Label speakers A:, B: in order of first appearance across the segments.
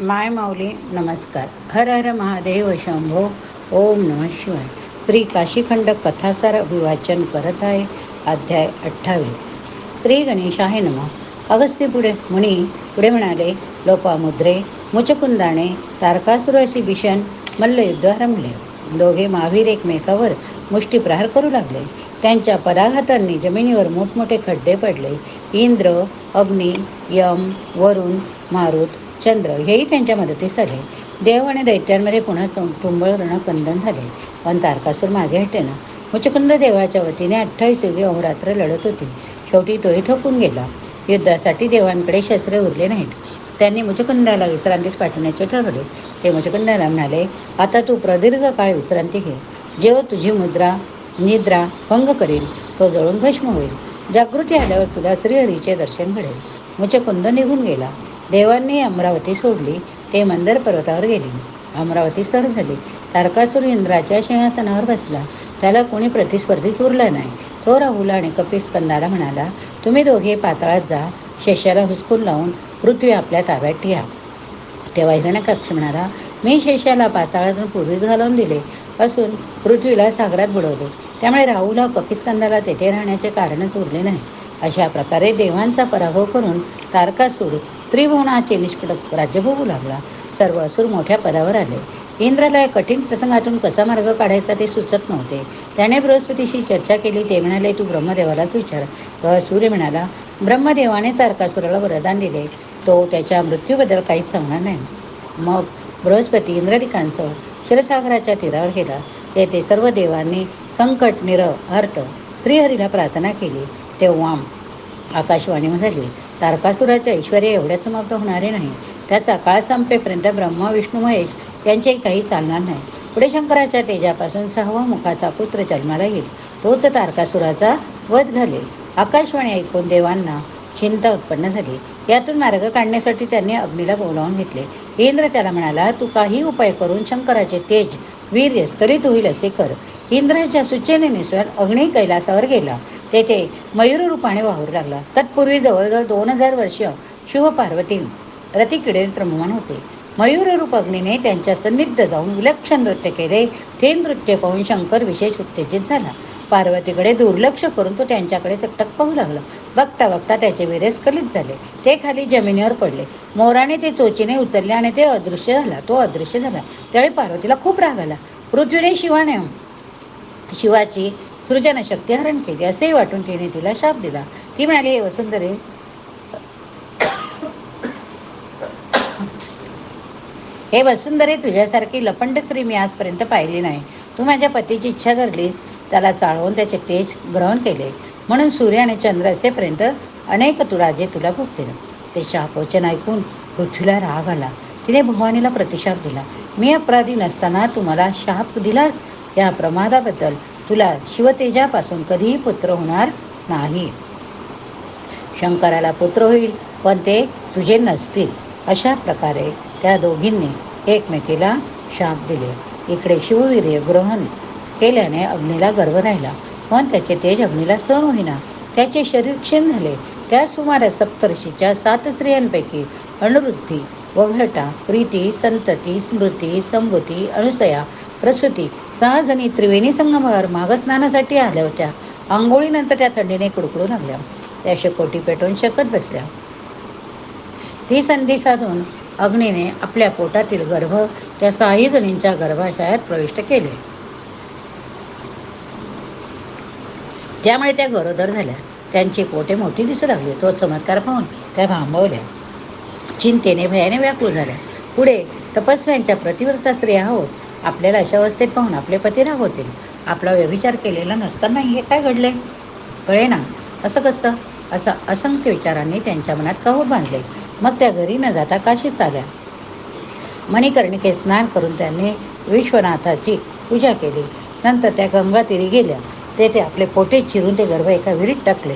A: माय माऊली नमस्कार. हर हर महादेव शंभो ओम नम शिवाय. श्री काशीखंड कथासार अभिवाचन करत आहे अध्याय अठ्ठावीस. श्री गणेशाय नम. अगस्ती पुढे मुनी पुढे म्हणाले लोपामुद्रे मुचकुंदाणे तारकासुर अशी भीषण मल्लयुद्ध रमले दोघे महावीर एकमेकावर मुष्टीप्रहार करू लागले. त्यांच्या पदाघातांनी जमिनीवर मोठमोठे खड्डे पडले. इंद्र अग्नी यम वरुण मारुत चंद्र हेही त्यांच्या मदतीस आले. देव आणि दैत्यांमध्ये पुन्हा चौ तुंबळ रणकंदन झाले. पण तारकासूर मागे हटेना. मुचकुंद देवाच्या वतीने अठ्ठावीस युगे अहोरात्र लढत होती. शेवटी तोही थकून गेला. युद्धासाठी देवांकडे शस्त्रे उरले नाहीत. त्यांनी मुचकुंदाला विश्रांतीस पाठवण्याचे ठरवले. ते मुचकुंदाला म्हणाले आता तू प्रदीर्घ काळ विश्रांती घे. जेव्हा तुझी मुद्रा निद्रा भंग करेल तो जळून भस्म होईल. जागृती आल्यावर तुला श्रीहरीचे दर्शन घडेल. मुचकुंद निघून गेला. देवांनी अमरावती सोडली ते मंदर पर्वतावर गेले. अमरावती सर झाली. तारकासूर इंद्राच्या सिंहासनावर बसला. त्याला कोणी प्रतिस्पर्धीच उरला नाही. तो राहुल आणि कपिस्कंदाला म्हणाला तुम्ही दोघे पाताळात जा. शेषाला हुसकून लावून पृथ्वी आपल्या ताब्यात ठेवा. तेव्हा हिरण्यकक्ष म्हणाला मी शेषाला पाताळातून पूर्वीच घालवून दिले असून पृथ्वीला सागरात बुडवले. त्यामुळे राहुला हा कपिस्कंदाला तेथे राहण्याचे कारणच उरले नाही. अशा प्रकारे देवांचा पराभव करून तारकासूर त्रिभुवनाचे निष्कडक राज्य भोगू लागला. सर्व असुर मोठ्या पदावर आले. इंद्राला या कठीण प्रसंगातून कसा मार्ग काढायचा ते सुचत नव्हते. त्याने बृहस्पतीशी चर्चा केली ते म्हणाले तू ब्रह्मदेवालाच विचार. तेव्हा सूर्य म्हणाला ब्रह्मदेवाने तारकासुराला वरदान दिले. तो त्याच्या मृत्यूबद्दल काहीच सांगणार नाही. मग बृहस्पती इंद्रदिकांसह क्षीरसागराच्या तीरावर गेला. तेथे सर्व देवांनी संकट निर अर्थ श्रीहरीला प्रार्थना केली. तेव्हा आकाशवाणी झाली तारकासुराच्या ऐश्वर एवढ्याच समाप्त होणारे नाही. त्याचा काळ संपेपर्यंत ब्रह्मा विष्णू महेश यांचेही काही चालणार नाही. पुढे शंकराच्या तेजापासून सहावा मुखाचा पुत्र जन्माला येईल. तोच तारकासुराचा वध घालेल. आकाशवाणी ऐकून देवांना चिंता उत्पन्न झाली. यातून मार्ग काढण्यासाठी त्यांनी अग्नीला बोलावून घेतले. इंद्र त्याला म्हणाला तू काही उपाय करून शंकराचे तेज वीर्य स्खलित होईल असे कर. इंद्राच्या सूचनेनुसार अग्नी कैलासावर गेला. तेथे मयूर रूपाने वाहू लागला. तत्पूर्वी जवळजवळ दोन हजार वर्ष शिवपार्वती रतिकिडे त्रममान होते. मयूर रूप अग्नीने त्यांच्या सन्निध जाऊन विलक्षण नृत्य केले. ते नृत्य पाहून शंकर विशेष उत्तेजित झाला. पार्वतीकडे दुर्लक्ष करून तो त्यांच्याकडे चकटक पाहू लागला. बघता बघता त्याचे वेरे स्खलित झाले. ते खाली जमिनीवर पडले. मोराने ते चोचीने उचलले आणि ते अदृश्य झाला. तो अदृश्य झाला. त्यावेळी पार्वतीला खूप राग आला. पृथ्वीने शिवाने शिवाची सृजनशक्ती हरण केली. असेही वाटून तिने तिला शाप दिला. ती म्हणाली हे वसुंधरे हे वसुंधरे तुझ्यासारखी लपंड स्त्री मी आजपर्यंत पाहिली नाही. तू माझ्या पतीची इच्छा धरलीस. त्याला चाळवून त्याचे तेज ग्रहण केले. म्हणून सूर्य आणि चंद्र असेपर्यंत अनेक तुराजे तुला भुगतील. ते शापवचन ऐकून पृथ्वीला राग आला. तिने भवानीला प्रतिशाप दिला. मी अपराधी नसताना तुम्हाला शाप दिलास? या प्रमादाबद्दल तुला शिवतेजापासून कधीही पुत्र होणार नाही. शंकराला पुत्र होईल पण ते तुझे नसतील. अशा प्रकारे त्या दोघींनी एकमेकीला शाप दिले. इकडे शिववीर्य ग्रहण केल्याने अग्नीला गर्भ राहिला. पण त्याचे तेज अग्नीला सहन होईना. त्याचे शरीर क्षीण झाले. त्या सुमारे सप्तर्षीच्या सात स्त्रियांपैकी अनुवृत्ती वघटा प्रीती संतती स्मृती संभूती अनुसया प्रसूती सहा जणी त्रिवेणी संगमावर मागस्नानासाठी आल्या होत्या. आंघोळीनंतर त्या थंडीने कुडकुडू लागल्या. त्या शेकोटी पेटून शकत बसल्या. ती संधी साधून अग्नीने आपल्या पोटातील गर्भ त्या सहाही जणींच्या गर्भाशयात प्रविष्ट केले. त्यामुळे त्या गरोदर झाल्या. त्यांची पोटे मोठी दिसू लागली. तो चमत्कार पाहून त्या भांबवल्या चिंतेने भयाने व्याकुळ झाल्या. पुढे तपस्व्यांच्या प्रतिव्रता स्त्रिया आहोत आपल्याला अशा अवस्थेत पाहून आपले पती रागवतील. आपला व्यभिचार केलेला नसताना हे काय घडले? कळे ना असं कसं? असं असंख्य विचारांनी त्यांच्या मनात कहूर बांधले. मग त्या घरी न जाता काशीच आल्या. मणिकर्णिके स्नान करून त्यांनी विश्वनाथाची पूजा केली. नंतर त्या गंगातीरी गेल्या. तेथे आपले पोटे चिरून ते गर्भ एका विहिरीत टाकले.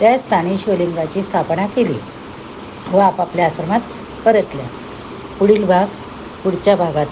A: त्या स्थानी शिवलिंगाची स्थापना केली. व आपापल्या आश्रमात परतल्या. पुढील भाग पुढच्या भागात.